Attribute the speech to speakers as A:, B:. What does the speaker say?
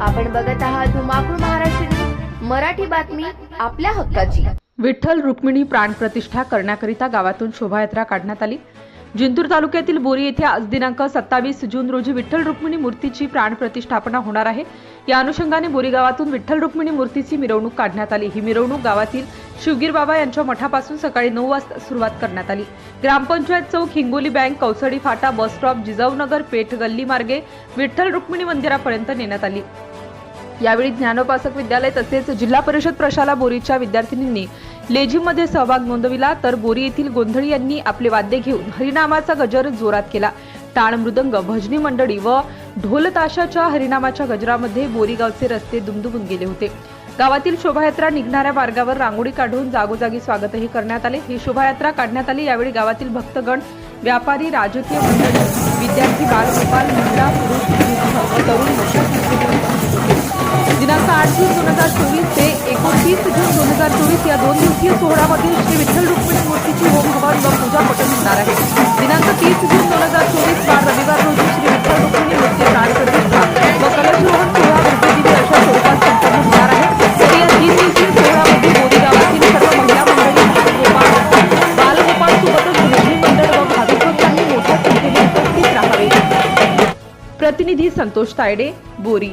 A: आपण बघत आहात धुमाकूळ महाराष्ट्र मराठी बातमी आपल्या हक्काची.
B: विठ्ठल रुक्मिणी प्राणप्रतिष्ठा करण्याकरिता गावातून शोभायात्रा काढण्यात आली. जिंतूर तालुक्यातील बोरी येथे आज दिनांक सत्तावीस जून रोजी विठ्ठल रुक्मिणी मूर्तीची प्राणप्रतिष्ठापना होणार आहे. या अनुषंगाने बोरी गावातून विठ्ठल रुक्मिणी मूर्तीची मिरवणूक काढण्यात आली. ही मिरवणूक गावातील शिवगीर बाबा यांच्या मठापासून सकाळी नऊ वाजता सुरुवात करण्यात आली. ग्रामपंचायत चौक हिंगोली बँक कौसडी फाटा बस स्टॉप जिजाऊनगर पेठ गल्ली मार्गे विठ्ठल रुक्मिणी मंदिरापर्यंत नेण्यात आली. यावेळी ज्ञानोपासक विद्यालय तसेच जिल्हा परिषद प्रशाला बोरीच्या विद्यार्थिनींनी लेझीमध्ये सहभाग नोंदविला तर बोरी येथील गोंधळी यांनी आपले वाद्य घेऊन हरिनामाचा गजर जोरात केला. टाळ मृदंग भजनी मंडळी व ढोलताशाच्या हरिनामाच्या गजरामध्ये बोरीगावचे रस्ते दुमदुमून गेले होते. गावातील शोभायात्रा निघणाऱ्या मार्गावर रांगोळी काढून जागोजागी स्वागतही करण्यात आले. ही शोभायात्रा काढण्यात आली. यावेळी गावातील भक्तगण व्यापारी राजकीय मंडळी विद्यार्थी बालगोपाल महिला पुरुष तरुण हजार चोवीस ते एकोणतीस जून दोन हजार चोवीस या दोन दिवसीय सोहळ्यामध्ये श्री विठ्ठल रुक्मिणी मूर्तीची होम हवन व पूजा पटन होणार आहे. दिनांक तीस जून दोन हजार चोवीस वार रविवार रोजी श्री विठ्ठल रुक्मिणी मूर्ती प्राणप्रतिष्ठा व कलशरोहण सोहळा भव्यदिव्य अशा स्वरूपात संपन्न होणार आहे. तर या तीन दिवसीय सोहळ्यामध्ये बोरी गावातील सर्व महिला मंडळी बालगोपाळ बालगोपाळ सोबतच भजनी मंडळ व भाविकांनी मोठ्या संख्येने उपस्थित राहावे. प्रतिनिधी संतोष तायडे बोरी.